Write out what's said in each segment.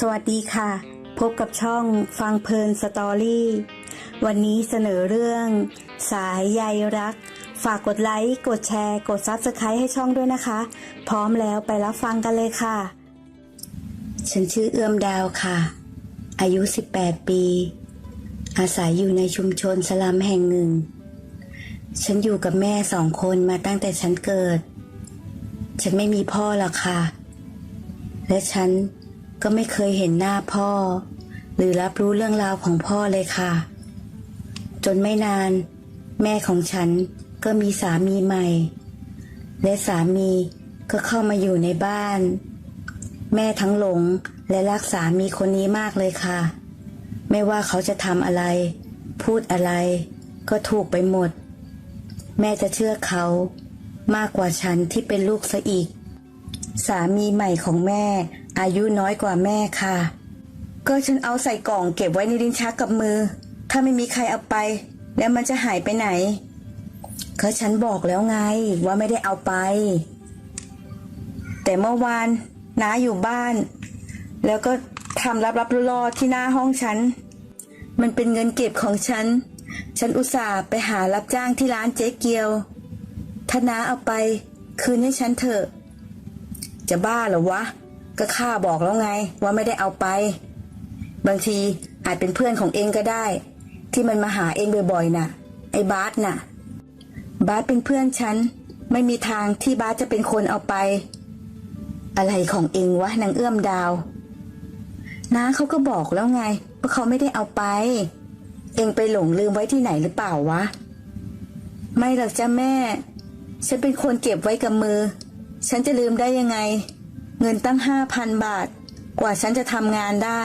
สวัสดีค่ะ พบกับช่องฟังเพลินสตอรี่ วันนี้เสนอเรื่อง สายใยรัก ฝากกดไลค์ กดแชร์ กดซับสไครต์ให้ช่องด้วยนะคะ พร้อมแล้วไปรับฟังกันเลยค่ะ ฉันชื่อเอื้อมดาวค่ะ อายุ 18 ปี อาศัยอยู่ในชุมชนสลัมแห่งหนึ่ง ฉันอยู่กับแม่สองคนมาตั้งแต่ฉันเกิด ฉันไม่มีพ่อหรอกค่ะ และฉัน ก็ไม่เคยเห็นหน้าพ่อ หรือรับรู้เรื่องราวของพ่อเลยค่ะ จนไม่นาน แม่ของฉันก็มีสามีใหม่ และสามีก็เข้ามาอยู่ในบ้าน แม่ทั้งหลงและรักสามีคนนี้มากเลยค่ะ ไม่ว่าเขาจะทำอะไร พูดอะไร ก็ถูกไปหมด แม่จะเชื่อเขามากกว่าฉันที่เป็นลูกซะอีก สามีใหม่ของแม่ อายุน้อยกว่าแม่ค่ะ ก็ฉันเอาใส่กล่องเก็บไว้ในลิ้นชักกับมือ ถ้าไม่มีใครเอาไป แล้วมันจะหายไปไหนก็ฉันบอกแล้วไงว่าไม่ได้เอาไป แต่เมื่อวานน้าอยู่บ้าน แล้วก็ทำรับรับรอๆที่หน้าห้องฉัน มันเป็นเงินเก็บของฉัน ฉันอุตส่าห์ไปหารับจ้างที่ร้านเจ๊เกียว ถ้าน้าเอาไป คืนให้ฉันเถอะ จะบ้าเหรอวะ ก็ข้าบอกแล้วไงว่าไม่ได้เอาไป บางทีอาจเป็นเพื่อนของเองก็ได้ ที่มันมาหาเองบ่อยๆน่ะ ไอ้บาสน่ะ บาสเป็นเพื่อนฉัน ไม่มีทางที่บาสจะเป็นคนเอาไป อะไรของเองวะนางเอื้อมดาวน้าเขาก็บอกแล้วไงว่าเขาไม่ได้เอาไป เองไปหลงลืมไว้ที่ไหนหรือเปล่าวะ ไม่หรอกจ้าแม่ ฉันเป็นคนเก็บไว้กับมือ ฉันจะลืมได้ยังไง เงินตั้งห้าพันบาท กว่าฉันจะทำงานได้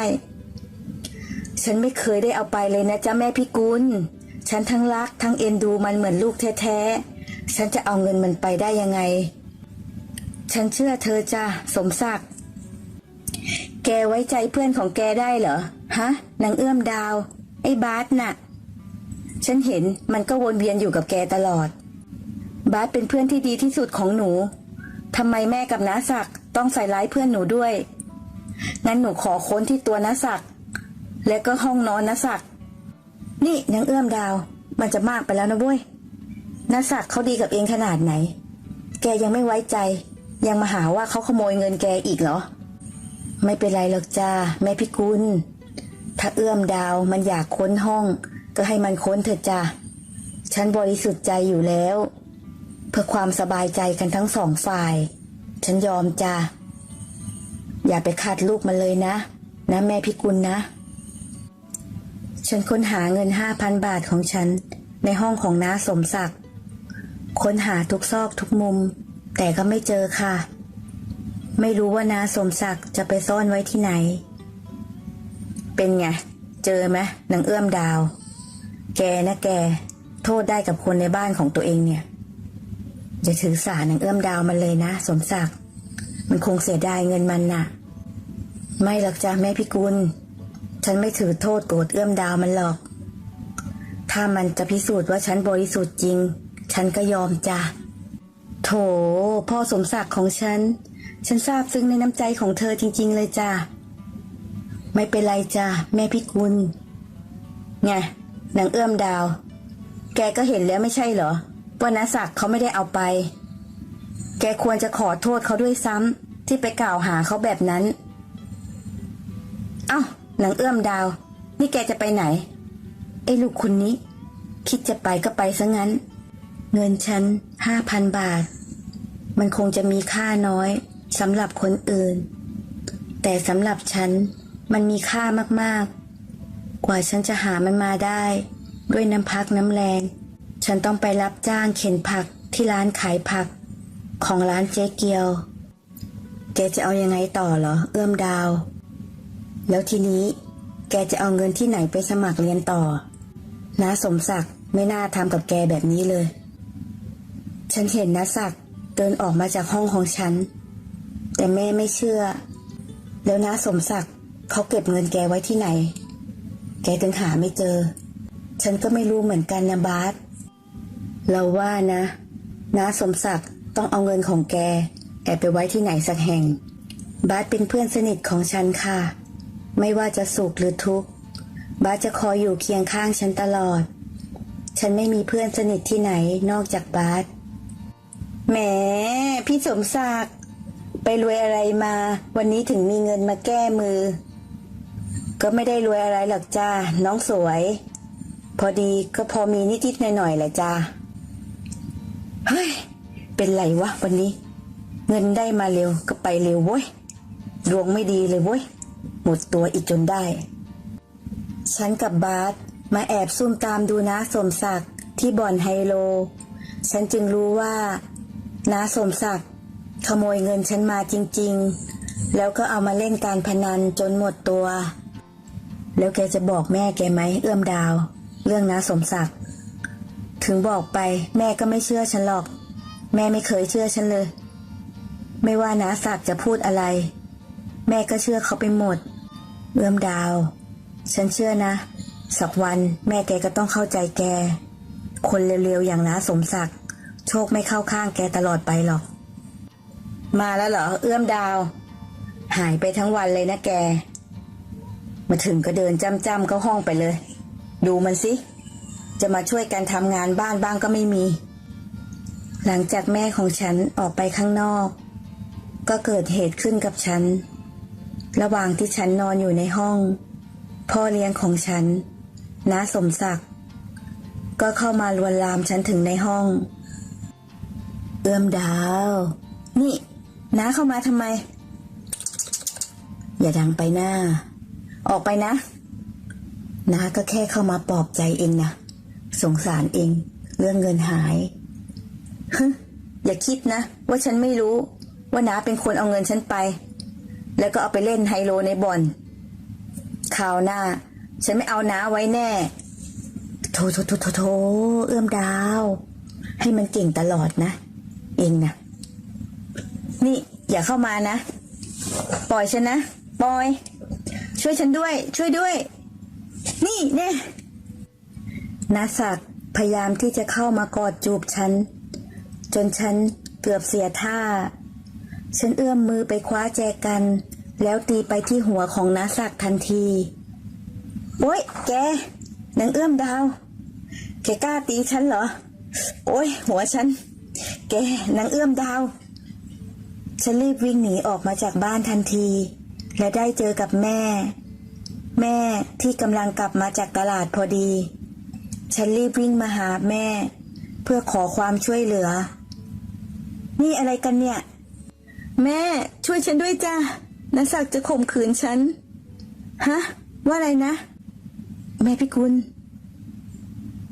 ฉันไม่เคยได้เอาไปเลยนะจ๊ะแม่พี่กุล ฉันทั้งรักทั้งเอ็นดูมันเหมือนลูกแท้ๆ ฉันจะเอาเงินมันไปได้ยังไง ฉันเชื่อเธอจ้ะสมศักดิ์ แกไว้ใจเพื่อนของแกได้เหรอ ฮะนางเอื้อมดาว ไอ้บาสน่ะ ฉันเห็นมันก็วนเวียนอยู่กับแกตลอด บาสเป็นเพื่อนที่ดีที่สุดของหนูทำไมแม่กับน้าศักดิ์ ต้องใส่ร้ายเพื่อนหนูด้วย งั้นหนูขอค้นที่ตัวน้าศักดิ์และก็ห้องนอนน้าศักดิ์นี่นางเอื้อมดาว มันจะมากไปแล้วนะเว้ยน้าศักดิ์เขาดีกับเองขนาดไหน แกยังไม่ไว้ใจ ยังมาหาว่าเขาขโมยเงินแกอีกเหรอ ไม่เป็นไรหรอกจ้าแม่พิกุล ถ้าเอื้อมดาวมันอยากค้นห้อง ก็ให้มันค้นเถอะจ้าฉันบริสุทธิ์ใจอยู่แล้ว เพื่อความสบายใจกันทั้งสองฝ่าย ฉันยอมจ้าอย่าไปขัดลูกมันเลยนะ นะแม่พิกุลนะ ฉันค้นหาเงินห้าพันบาทของฉันในห้องของน้าสมศักดิ์ค้นหาทุกซอกทุกมุม แต่ก็ไม่เจอค่ะ ไม่รู้ว่าน้าสมศักดิ์จะไปซ่อนไว้ที่ไหน เป็นไง เจอไหมนางเอื้อมดาว แกนะแก โทษได้กับคนในบ้านของตัวเองเนี่ย อย่าถือสารนางเอื้อมดาวมันเลยนะ สมศักดิ์มันคงเสียดายเงินมันน่ะ ไม่หรอกจ้ะแม่พิกุล ฉันไม่ถือโทษโกรธเอื้อมดาวมันหรอก ถ้ามันจะพิสูจน์ว่าฉันบริสุทธิ์จริง ฉันก็ยอมจ้ะโถ พ่อสมศักดิ์ของฉัน ฉันซาบซึ้งในน้ำใจของเธอจริง ๆ เลยจ้ะไม่เป็นไรจ้ะแม่พิกุลไงนางเอื้อมดาว แกก็เห็นแล้วไม่ใช่เหรอ ว่านาศักดิ์เขาไม่ได้เอาไป แกควรจะขอโทษเขาด้วยซ้ำที่ไปกล่าวหาเขาแบบนั้น เอ้านางเอื้อมดาว นี่แกจะไปไหน ไอ้ลูกคนนี้ คิดจะไปก็ไปซะงั้น เงินฉันห้าพันบาท มันคงจะมีค่าน้อยสำหรับคนอื่น แต่สำหรับฉันมันมีค่ามากๆ กว่าฉันจะหามันมาได้ ด้วยน้ำพักน้ำแรง ฉันต้องไปรับจ้างเข็นผักที่ร้านขายผัก ของร้านเจ๊เกียว แกจะเอายังไงต่อเหรอ เอื้อมดาว แล้วทีนี้ แกจะเอาเงินที่ไหนไปสมัครเรียนต่อน้าสมศักดิ์ไม่น่าทำกับแกแบบนี้เลย ฉันเห็นน้าศักดิ์เดินออกมาจากห้องของฉัน แต่แม่ไม่เชื่อ แล้วน้าสมศักดิ์เขาเก็บเงินแกไว้ที่ไหน แกถึงหาไม่เจอ ฉันก็ไม่รู้เหมือนกันนะบาส เราว่านะน้าสมศักดิ์ต้องเอาเงินของแก แอบไปไว้ที่ไหนสักแห่ง บาสเป็นเพื่อนสนิทของฉันค่ะ ไม่ว่าจะสุขหรือทุกข์ บาสจะคอยอยู่เคียงข้างฉันตลอด ฉันไม่มีเพื่อนสนิทที่ไหนนอกจากบาสแหมพี่สมศักดิ์ไปรวยอะไรมา วันนี้ถึงมีเงินมาแก้มือ ก็ไม่ได้รวยอะไรหรอกจ้าน้องสวย พอดีก็พอมีนิดๆหน่อยๆแหละจ้า เฮ้ย เป็นไรวะวันนี้ เงินได้มาเร็วก็ไปเร็วเว้ย ดวงไม่ดีเลยเว้ย หมดตัวอีกจนได้ ฉันกับบาสมาแอบซุ่มตามดูน้าสมศักดิ์ที่บ่อนไฮโล ฉันจึงรู้ว่าน้าสมศักดิ์ขโมยเงินฉันมาจริง ๆ แล้วก็เอามาเล่นการพนันจนหมดตัว แล้วแกจะบอกแม่แกไหมเอื้อมดาว เรื่องน้าสมศักดิ์ ถึงบอกไป แม่ก็ไม่เชื่อฉันหรอก แม่ไม่เคยเชื่อฉันเลย ไม่ว่าน้าศักจะพูดอะไร แม่ก็เชื่อเขาไปหมด เอื้อมดาว ฉันเชื่อนะ สักวันแม่แกก็ต้องเข้าใจแก คนเร็วๆอย่างน้าสมศักดิ์โชคไม่เข้าข้างแกตลอดไปหรอก มาแล้วเหรอ เอื้อมดาว หายไปทั้งวันเลยนะแก มาถึงก็เดินจ้ำๆเข้าห้องไปเลย ดูมันสิ จะมาช่วยกันทำงานบ้านบ้างก็ไม่มี หลังจากแม่ของฉันออกไปข้างนอก ก็เกิดเหตุขึ้นกับฉัน ระหว่างที่ฉันนอนอยู่ในห้อง พ่อเลี้ยงของฉันน้าสมศักดิ์ก็เข้ามาลวนลามฉันถึงในห้อง เอื้อมดาว นี่น้าเข้ามาทำไม อย่าดังไปหน้า ออกไปนะน้าก็แค่เข้ามาปลอบใจเองนะ สงสารเอง เรื่องเงินหายฮึอย่าคิดนะ ว่าฉันไม่รู้ ว่าน้าเป็นคนเอาเงินฉันไป แล้วก็เอาไปเล่นไฮโลในบ่อนคราวหน้า ฉันไม่เอาน้าไว้แน่โถโถโถโถโถเอื้อมดาว ให้มันเก่งตลอดนะ เองนะนี่ อย่าเข้ามานะ ปล่อยฉันนะปล่อย ช่วยฉันด้วย ช่วยด้วย นี่แน่ นาศักพยายามที่จะเข้ามากอดจูบฉัน จนฉันเกือบเสียท่า ฉันเอื้อมมือไปคว้าแจกัน แล้วตีไปที่หัวของนาศักทันที โอ๊ย แกนางเอื้อมดาว แกกล้าตีฉันเหรอ โอ๊ย หัวฉัน แกนางเอื้อมดาว ฉันรีบวิ่งหนีออกมาจากบ้านทันที และได้เจอกับแม่ แม่ที่กำลังกลับมาจากตลาดพอดี ฉันรีบวิ่งมาหาแม่ เพื่อขอความช่วยเหลือ นี่อะไรกันเนี่ย แม่ช่วยฉันด้วยจ้านัศักดิ์จะข่มขืนฉัน ฮะ ว่าอะไรนะ แม่พี่กุล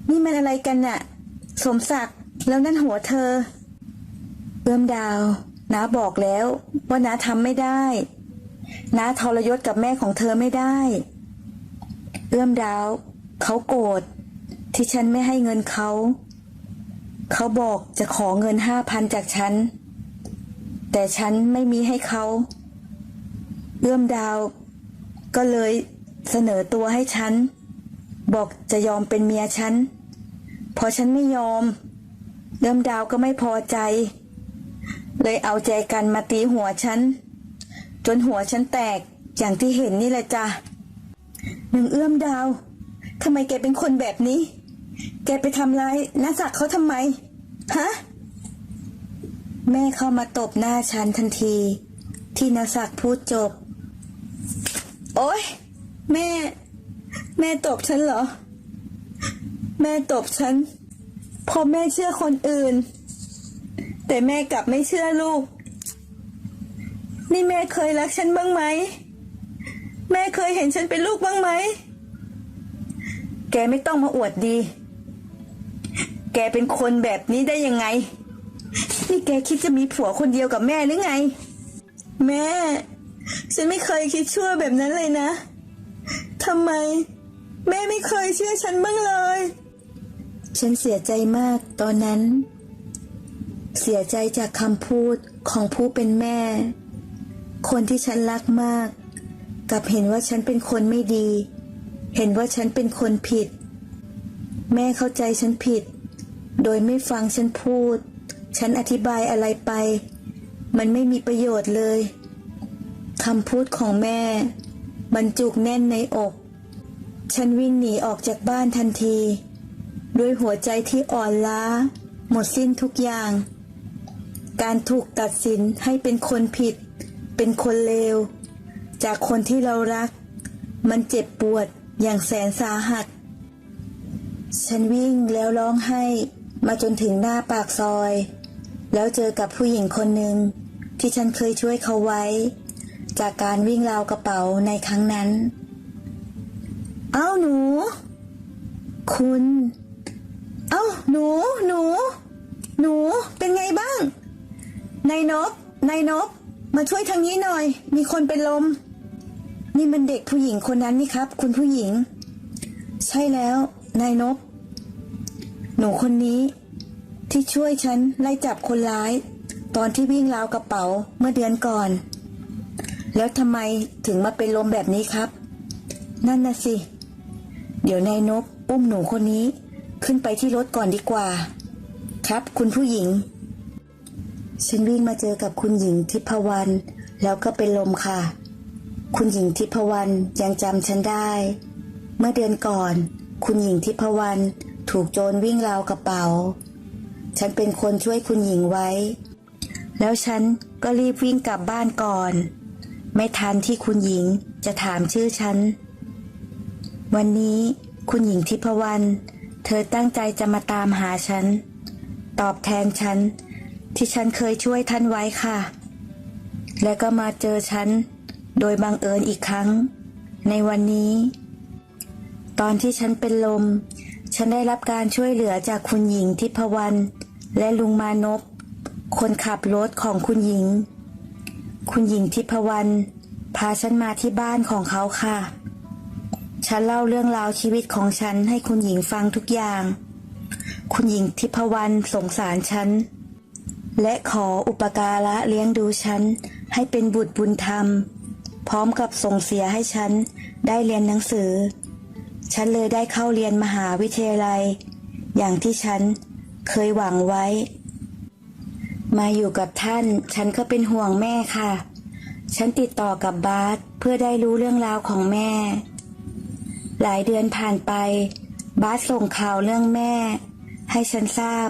นี่มันอะไรกันน่ะ สมศักดิ์แล้วนั่นหัวเธอเอื้อมดาวน้าบอกแล้วว่าน้าทำไม่ได้น้าทรยศกับแม่ของเธอไม่ได้ เอื้อมดาว เขาโกรธ ที่ฉันไม่ให้เงินเขา เขาบอกจะขอเงินห้าพันจากฉัน แต่ฉันไม่มีให้เขา เอื้อมดาว ก็เลยเสนอตัวให้ฉัน บอกจะยอมเป็นเมียฉัน พอฉันไม่ยอม เอื้อมดาวก็ไม่พอใจ เลยเอาใจกันมาตีหัวฉัน จนหัวฉันแตกอย่างที่เห็นนี่แหละจ้ะหนึ่งเอื้อมดาวทำไมแกเป็นคนแบบนี้ แกไปทำร้ายน้าศักดิ์เขาทำไม ฮะ แม่เข้ามาตบหน้าฉันทันที ที่นาศักดิ์พูดจบ โอ๊ย แม่ แม่ตบฉันเหรอ แม่ตบฉันเพราะแม่เชื่อคนอื่น แต่แม่กลับไม่เชื่อลูก นี่แม่เคยรักฉันบ้างไหม แม่เคยเห็นฉันเป็นลูกบ้างไหม แกไม่ต้องมาอวดดี แกเป็นคนแบบนี้ได้ยังไง นี่แกคิดจะมีผัวคนเดียวกับแม่หรือไง แม่ ฉันไม่เคยคิดชั่วแบบนั้นเลยนะทำไม แม่ไม่เคยเชื่อฉันบ้างเลย ฉันเสียใจมากตอนนั้น เสียใจจากคำพูดของผู้เป็นแม่ คนที่ฉันรักมากกลับเห็นว่าฉันเป็นคนไม่ดี เห็นว่าฉันเป็นคนผิด แม่เข้าใจฉันผิด โดยไม่ฟังฉันพูด ฉันอธิบายอะไรไป มันไม่มีประโยชน์เลยคำพูดของแม่บรรจุกแน่นในอก ฉันวิ่งหนีออกจากบ้านทันที ด้วยหัวใจที่อ่อนล้า หมดสิ้นทุกอย่าง การถูกตัดสินให้เป็นคนผิด เป็นคนเลว จากคนที่เรารัก มันเจ็บปวดอย่างแสนสาหัส ฉันวิ่งแล้วร้องไห้ มาจนถึงหน้าปากซอย แล้วเจอกับผู้หญิงคนหนึ่งที่ฉันเคยช่วยเขาไว้ จากการวิ่งราวกระเป๋าในครั้งนั้น เอ้าหนู คุณ เอ้าหนู หนู หนูเป็นไงบ้าง นายนบนายนบมาช่วยทางนี้หน่อย มีคนเป็นลม นี่มันเด็กผู้หญิงคนนั้นนี่ครับ คุณผู้หญิง ใช่แล้ว นายนบ หนูคนนี้ ที่ช่วยฉันไล่จับคนร้าย ตอนที่วิ่งราวกระเป๋าเมื่อเดือนก่อน แล้วทำไมถึงมาเป็นลมแบบนี้ครับ นั่นน่ะสิ เดี๋ยวนายนบอุ้มหนูคนนี้ขึ้นไปที่รถก่อนดีกว่า ครับ คุณผู้หญิง ฉันวิ่งมาเจอกับคุณหญิงทิพวรรณแล้วก็เป็นลมค่ะ คุณหญิงทิพวรรณยังจำฉันได้ เมื่อเดือนก่อน คุณหญิงทิพวรรณ ถูกโจรวิ่งราวกระเป๋า ฉันเป็นคนช่วยคุณหญิงไว้ แล้วฉันก็รีบวิ่งกลับบ้านก่อน ไม่ทันที่คุณหญิงจะถามชื่อฉัน วันนี้คุณหญิงทิพวรรณเธอตั้งใจจะมาตามหาฉัน ตอบแทนฉัน ที่ฉันเคยช่วยท่านไว้ค่ะ และก็มาเจอฉัน โดยบังเอิญอีกครั้ง ในวันนี้ ตอนที่ฉันเป็นลม ฉันได้รับการช่วยเหลือจากคุณหญิงทิพวรรณและลุงมานพคนขับรถของคุณหญิง คุณหญิงทิพวรรณพาฉันมาที่บ้านของเขาค่ะ ฉันเล่าเรื่องราวชีวิตของฉันให้คุณหญิงฟังทุกอย่าง คุณหญิงทิพวรรณสงสารฉัน และขออุปการะเลี้ยงดูฉันให้เป็นบุตรบุญธรรม พร้อมกับส่งเสียให้ฉันได้เรียนหนังสือ ฉันเลยได้เข้าเรียนมหาวิทยาลัย อย่างที่ฉันเคยหวังไว้ มาอยู่กับท่าน ฉันก็เป็นห่วงแม่ค่ะ ฉันติดต่อกับบาสเพื่อได้รู้เรื่องราวของแม่ หลายเดือนผ่านไป บาสส่งข่าวเรื่องแม่ ให้ฉันทราบ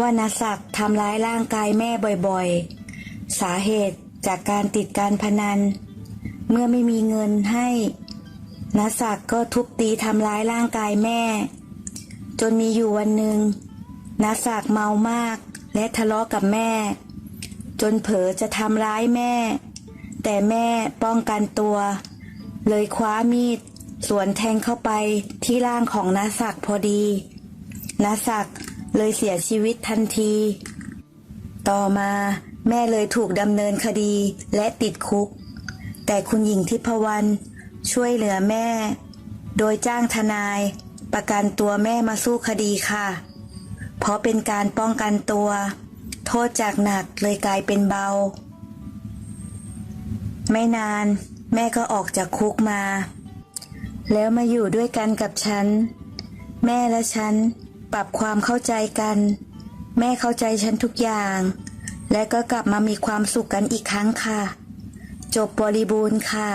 ว่านาศักดิ์ทำร้ายร่างกายแม่บ่อยๆ สาเหตุจากการติดการพนัน เมื่อไม่มีเงินให้ นาศักก็ทุบตีทำร้ายร่างกายแม่ จนมีอยู่วันหนึ่งนาศักเมามากและทะเลาะกับแม่ จนเผลอจะทำร้ายแม่ แต่แม่ป้องกันตัว เลยคว้ามีดสวนแทงเข้าไปที่ร่างของนาศักพอดีนาศักเลยเสียชีวิตทันที ต่อมาแม่เลยถูกดำเนินคดีและติดคุก แต่คุณหญิงทิพวรรณ ช่วยเหลือแม่ โดยจ้างทนายประกันตัวแม่มาสู้คดีค่ะ เพราะเป็นการป้องกันตัว โทษจากหนักเลยกลายเป็นเบา ไม่นาน แม่ก็ออกจากคุกมา แล้วมาอยู่ด้วยกันกับฉัน แม่และฉันปรับความเข้าใจกัน แม่เข้าใจฉันทุกอย่าง และก็กลับมามีความสุขกันอีกครั้งค่ะ จบบริบูรณ์ค่ะ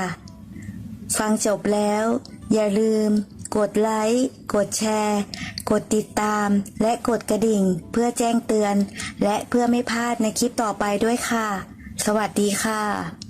ฟังจบแล้ว อย่าลืม กดไลค์ กดแชร์ กดติดตาม และกดกระดิ่ง เพื่อแจ้งเตือน และเพื่อไม่พลาดในคลิปต่อไปด้วยค่ะ สวัสดีค่ะ